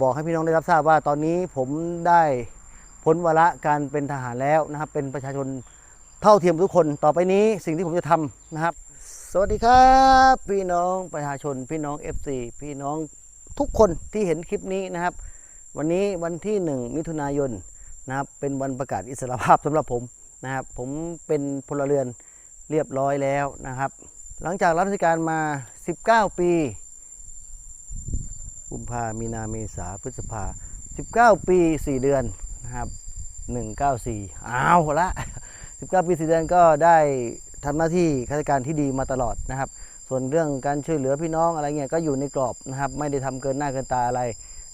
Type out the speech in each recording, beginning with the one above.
บอกให้พี่น้องได้รับทราบว่าตอนนี้ผมได้พ้นวาระการเป็นทหารแล้วนะครับ เป็นประชาชนเท่าเทียมทุกคนต่อไปนี้สิ่งที่ผมจะทำนะครับ สวัสดีครับ พี่น้องประชาชนพี่น้อง FC พี่น้องทุกคนที่เห็นคลิปนี้นะครับ วันนี้วันที่ 1 มิถุนายนนะครับเป็นวันประกาศอิสรภาพสำหรับผมนะครับ ผมเป็นพลเรือนเรียบร้อยแล้วนะครับ หลังจากรับราชการมา 19 ปี กุมภามีนาเมษาพฤษภา 19 ปี 4 เดือนนะครับ 194อ้าวละ 19 ปี 4 เดือนก็ได้ทำหน้าที่ข้าราชการที่ดีมาตลอดนะครับ ส่วนเรื่องการช่วยเหลือพี่น้องอะไรเงี้ยก็อยู่ในกรอบนะครับ ไม่ได้ทำเกินหน้าเกินตาอะไร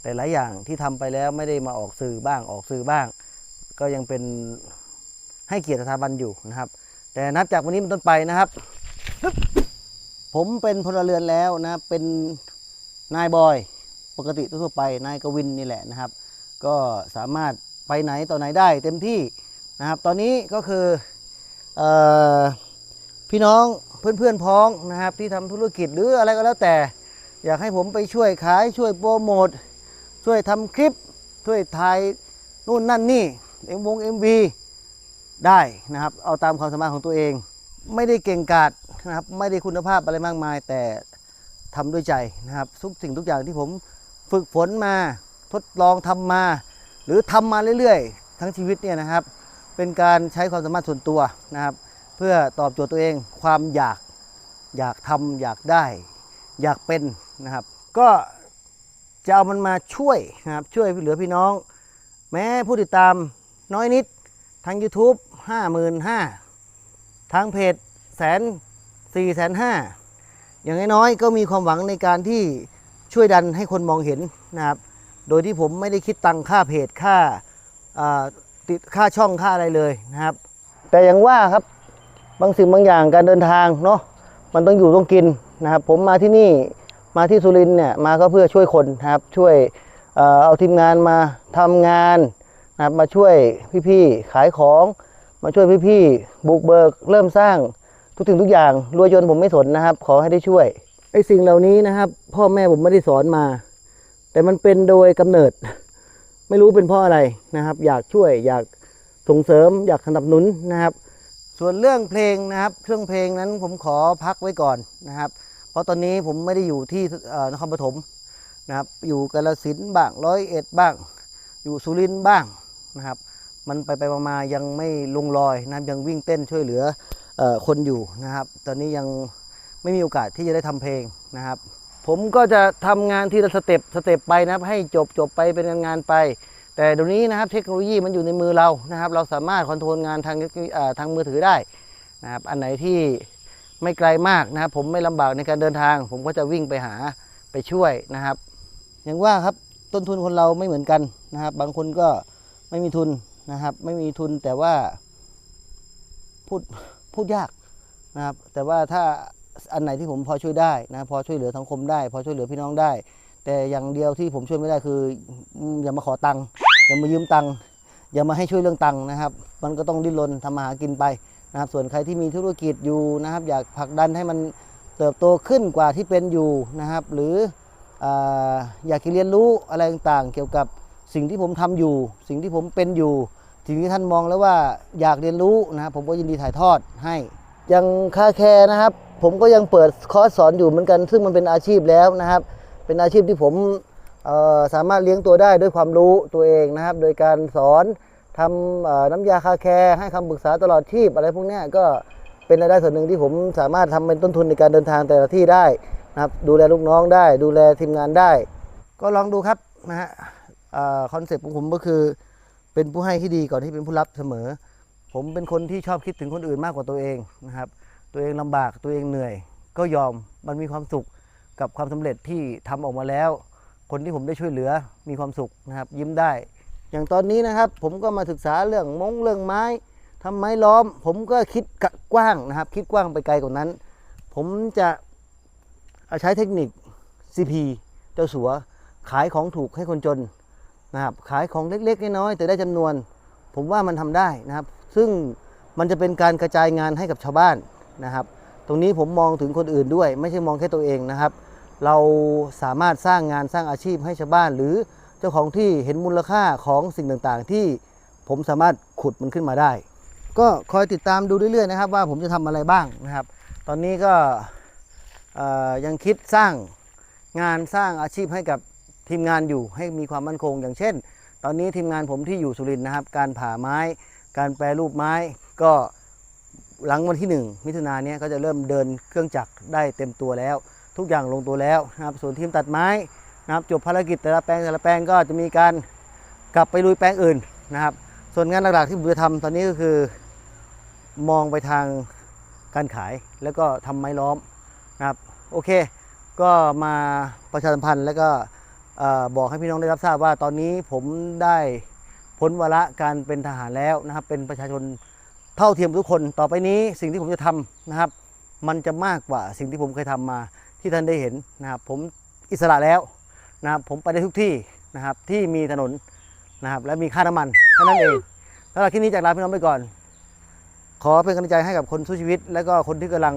แต่หลายอย่างที่ทำไปแล้วไม่ได้มาออกสื่อบ้างออกสื่อบ้าง ก็ยังเป็นให้เกียรติสถาบันอยู่นะครับ แต่นับจากวันนี้เป็นต้นไปนะครับ ผมเป็นพลเรือนแล้วนะเป็นนายบอย ปกติทั่วไปนายกวินนี่แหละนะครับ ก็สามารถไปไหนต่อไหนได้เต็มที่นะครับ ตอนนี้ก็คือออพี่น้องเพื่อนๆพ้องนะครับ ที่ทำธุรกิจหรืออะไรก็แล้วแต่ อยากให้ผมไปช่วยขายช่วยโปรโมทช่วยทำคลิป ช่วยถ่ายนู่นนั่นนี่เอ็มวงเอ็มวีได้นะครับ เอาตามความสามารถของตัวเอง ไม่ได้เก่งกาจนะครับ ไม่ได้คุณภาพอะไรมากมาย แต่ทำด้วยใจนะครับทุกสิ่งทุกอย่างที่ผม ฝึกฝนมาทดลองทำมา หรือทำมาเรื่อยๆ ทั้งชีวิตเนี่ยนะครับ เป็นการใช้ความสามารถส่วนตัวนะครับ เพื่อตอบโจทย์ตัวเองความอยากอยากทำอยากได้ อยากเป็นนะครับ ก็จะเอามันมาช่วยนะครับช่วยเหลือพี่น้อง แม้ผู้ติดตามน้อยนิดทาง YouTube 5 5 0 0 0ทางเพจแสนสี่แสนห้าอย่างน้อยๆก็มีความหวังในการที่ ช่วยดันให้คนมองเห็นนะครับ โดยที่ผมไม่ได้คิดตังค่าเพจค่าติดค่าช่องค่าอะไรเลยนะครับ แต่อย่างว่าครับบางสิ่งบางอย่างการเดินทางเนาะมันต้องอยู่ต้องกินนะครับ ผมมาที่นี่มาที่สุรินเนี่ยมาก็เพื่อช่วยคนนะครับ ช่วยเอาทีมงานมาทำงานนะครับมาช่วยพี่ๆขายของ มาช่วยพี่ๆบุกเบิกเริ่มสร้างทุกสิ่งทุกอย่างรวยจนผมไม่สนนะครับ ขอให้ได้ช่วย อ้สิ่งเหล่านี้นะครับ พ่อแม่ผมไม่ได้สอนมา แต่มันเป็นโดยกำเนิด ไม่รู้เป็นเพราะอะไรนะครับ อยากช่วยอยากส่งเสริม อยากสนับสนุนนะครับ ส่วนเรื่องเพลงนะครับ เครื่องเพลงนั้นผมขอพักไว้ก่อนนะครับ เพราะตอนนี้ผมไม่ได้อยู่ที่นครปฐมนะครับ อยู่กาลสินบ้างร้อยเอ็ดบ้าง อยู่สุรินทร์บ้างนะครับ มันไปไปมายังไม่ลงรอยนะครับยังวิ่งเต้นช่วยเหลืออคนอยู่นะครับ ตอนนี้ยัง ไม่มีโอกาสที่จะได้ทำเพลงนะครับ ผมก็จะทำงานที่ละสเต็ปสเต็ปไปนะครับ ให้จบจบไปเป็นงานไป แต่เดี๋ยวนี้นะครับ เทคโนโลยีมันอยู่ในมือเรานะครับ เราสามารถคอนโทรลงานทางทางมือถือได้นะครับ อันไหนที่ไม่ไกลมากนะครับ ผมไม่ลำบากในการเดินทาง ผมก็จะวิ่งไปหาไปช่วยนะครับ อย่างว่าครับต้นทุนคนเราไม่เหมือนกันนะครับ บางคนก็ไม่มีทุนนะครับ ไม่มีทุนแต่ว่าพูดพูดยากนะครับ แต่ว่าถ้า อันไหนที่ผมพอช่วยได้นะพอช่วยเหลือสังคมได้ พอช่วยเหลือพี่น้องได้ แต่อย่างเดียวที่ผมช่วยไม่ได้คืออย่ามาขอตังค์อย่ามายืมตังค์อย่ามาให้ช่วยเรื่องตังค์นะครับ มันก็ต้องดิ้นรนทำมาหากินไปนะครับ ส่วนใครที่มีธุรกิจอยู่นะครับ อยากผลักดันให้มันเติบโตขึ้นกว่าที่เป็นอยู่นะครับ หรือออยากเรียนรู้อะไรต่างๆ เกี่ยวกับสิ่งที่ผมทำอยู่ สิ่งที่ผมเป็นอยู่ สิ่งที่ท่านมองแล้วว่าอยากเรียนรู้นะครับผมก็ยินดีถ่ายทอดให้ย่างค่าแคร์นะครับ ผมก็ยังเปิดคอร์สสอนอยู่เหมือนกัน ซึ่งมันเป็นอาชีพแล้วนะครับ เป็นอาชีพที่ผมสามารถเลี้ยงตัวได้ด้วยความรู้ตัวเองนะครับ โดยการสอนทำน้ำยาคาแคร์ให้คำปรึกษาตลอดชีพอะไรพวกนี้ก็เป็นรายได้ส่วนหนึ่งที่ผมสามารถทำเป็นต้นทุนในการเดินทางแต่ละที่ได้นะครับ ดูแลลูกน้องได้ ดูแลทีมงานได้ ก็ลองดูครับนะฮะคอนเซ็ปต์ของผมก็คือ เป็นผู้ให้ที่ดีก่อนที่เป็นผู้รับเสมอ ผมเป็นคนที่ชอบคิดถึงคนอื่นมากกว่าตัวเองนะครับ ตัวเองลำบากตัวเองเหนื่อย ก็ยอมมันมีความสุขกับความสำเร็จที่ทำออกมาแล้ว คนที่ผมได้ช่วยเหลือมีความสุขนะครับ ยิ้มได้ อย่างตอนนี้นะครับ ผมก็มาศึกษาเรื่องมงเรื่องไม้ทำไม้ล้อม ผมก็คิดกว้างนะครับ คิดกว้างไปไกลกว่านั้น ผมจะใช้เทคนิค CP เจ้าสัวขายของถูกให้คนจนนะครับขายของเล็กๆน้อยๆแต่ได้จำนวน ผมว่ามันทำได้นะครับ ซึ่งมันจะเป็นการกระจายงานให้กับชาวบ้าน นะครับ ตรงนี้ผมมองถึงคนอื่นด้วย ไม่ใช่มองแค่ตัวเองนะครับ เราสามารถสร้างงานสร้างอาชีพให้ชาวบ้าน หรือเจ้าของที่เห็นมูลค่าของสิ่งต่างๆ ที่ผมสามารถขุดมันขึ้นมาได้ ก็คอยติดตามดูเรื่อยๆนะครับ ว่าผมจะทำอะไรบ้างนะครับ ตอนนี้ก็ยังคิดสร้างงานสร้างอาชีพให้กับทีมงานอยู่ให้มีความมั่นคง อย่างเช่น ตอนนี้ทีมงานผมที่อยู่สุรินทร์นะครับ การผ่าไม้ การแปรรูปไม้ก็ หลังวันที่ 1 มิถุนาเนี้ยก็จะเริ่มเดินเครื่องจักรได้เต็มตัวแล้ว ทุกอย่างลงตัวแล้วนะครับส่วนทีมตัดไม้นะครับจบภารกิจแต่ละแปลงแต่ละแปลงก็จะมีการกลับไปลุยแปลงอื่นนะครับ ส่วนงานหลักๆที่ผมจะทำตอนนี้ก็คือ มองไปทางการขายแล้วก็ทำไม้ล้อมนะครับโอเค ก็มาประชาสัมพันธ์แล้วก็บอกให้พี่น้องได้รับทราบว่าตอนนี้ผมได้พ้นวาระการเป็นทหารแล้วนะครับ เป็นประชาชน เท่าเทียมทุกคนต่อไปนี้สิ่งที่ผมจะทำนะครับ มันจะมากกว่าสิ่งที่ผมเคยทำมาที่ท่านได้เห็นนะครับ ผมอิสระแล้วนะครับ ผมไปได้ทุกที่นะครับ ที่มีถนนนะครับ และมีค่าน้ำมันเท่านั้นเองสำหรับคลิปนี้จากลาพี่น้องไปก่อน ขอเป็นกำลังใจให้กับคนสู้ชีวิต และก็คนที่กำลัง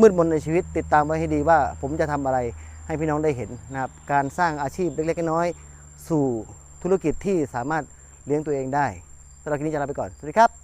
มืดมนในชีวิต ติดตามไว้ให้ดีว่า ผมจะทำอะไรให้พี่น้องได้เห็นนะครับ การสร้างอาชีพเล็กๆน้อยๆสู่ธุรกิจที่สามารถเลี้ยงตัวเองได้สำหรับคลิปนี้จะลาไปก่อนสวัสดีครับ